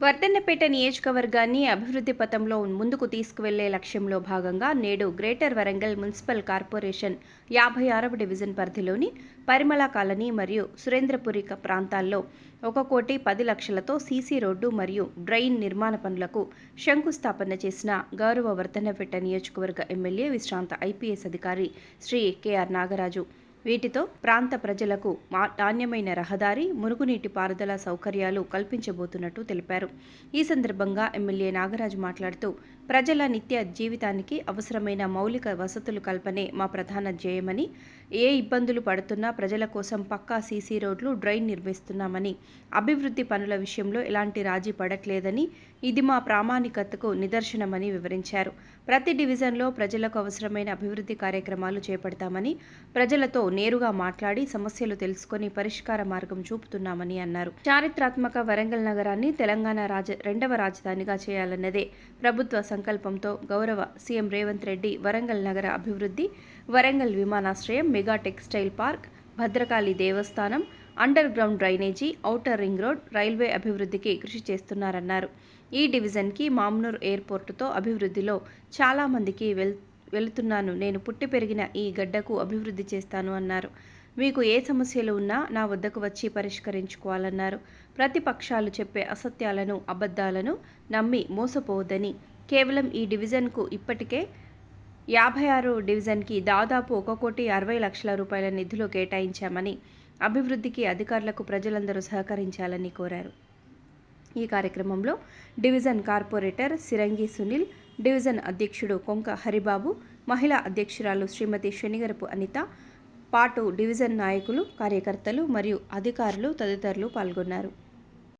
వర్ధన్నపేట నియోజకవర్గాన్ని అభివృద్ధి పథంలో ముందుకు తీసుకువెళ్ళే లక్ష్యంలో భాగంగా నేడు గ్రేటర్ వరంగల్ మున్సిపల్ కార్పొరేషన్ యాభై ఆరవ డివిజన్ పరిధిలోని పరిమళ కాలనీ మరియు సురేంద్రపురి ప్రాంతాల్లో ఒక కోటి పది లక్షలతో సీసీ రోడ్డు మరియు డ్రైన్ నిర్మాణ పనులకు శంకుస్థాపన చేసిన గౌరవ వర్ధన్నపేట నియోజకవర్గ ఎమ్మెల్యే విశ్రాంత ఐపీఎస్ అధికారి శ్రీ కెఆర్ నాగరాజు. వీటితో ప్రాంత ప్రజలకు మా- నాణ్యమైన రహదారి మురుగునీటి పారుదల సౌకర్యాలు కల్పించబోతున్నట్టు తెలిపారు. ఈ సందర్భంగా ఎమ్మెల్యే నాగరాజు మాట్లాడుతూ ప్రజల నిత్య జీవితానికి అవసరమైన మౌలిక వసతులు కల్పనే మా ప్రధాన ధ్యేయమని ఏ ఇబ్బందులు పడుతున్నా ప్రజల కోసం పక్కా సీసీ రోడ్లు డ్రైన్ నిర్మిస్తున్నామని అభివృద్ధి పనుల విషయంలో ఎలాంటి రాజీ పడట్లేదని ఇది మా ప్రామాణికతకు నిదర్శనమని వివరించారు. ప్రతి డివిజన్లో ప్రజలకు అవసరమైన అభివృద్ధి కార్యక్రమాలు చేపడతామని ప్రజలతో నేరుగా మాట్లాడి సమస్యలు తెలుసుకొని పరిష్కార మార్గం చూపుతున్నామని అన్నారు. చారిత్రాత్మక వరంగల్ నగరాన్ని తెలంగాణ రాజ రెండవ రాజధానిగా చేయాలన్నదే ప్రభుత్వ సంకల్పంతో గౌరవ సీఎం రేవంత్ రెడ్డి వరంగల్ నగర అభివృద్ధి వరంగల్ విమానాశ్రయం మెగా టెక్స్టైల్ పార్క్ భద్రకాళి దేవస్థానం underground drainage outer ring road railway అభివృద్ధికి కృషి చేస్తున్నారన్నారు. ఈ డివిజన్కి మామ్నూర్ ఎయిర్పోర్టుతో అభివృద్ధిలో చాలామందికి వెల్ వెళుతున్నాను. నేను పుట్టి పెరిగిన ఈ గడ్డకు అభివృద్ధి చేస్తాను అన్నారు. మీకు ఏ సమస్యలు ఉన్నా నా వద్దకు వచ్చి పరిష్కరించుకోవాలన్నారు. ప్రతిపక్షాలు చెప్పే అసత్యాలను అబద్ధాలను నమ్మి మోసపోవద్దని కేవలం ఈ డివిజన్కు ఇప్పటికే యాభై ఆరు డివిజన్కి దాదాపు ఒక కోటి అరవై లక్షల రూపాయల నిధులు కేటాయించామని అభివృద్ధికి అధికారులకు ప్రజలందరూ సహకరించాలని కోరారు. ఈ కార్యక్రమంలో division corporator Sirangi Sunil division అధ్యక్షుడు కొంక హరిబాబు మహిళా అధ్యక్షురాలు శ్రీమతి శనిగరపు అనిత పాటు డివిజన్ నాయకులు కార్యకర్తలు మరియు అధికారులు తదితరులు పాల్గొన్నారు.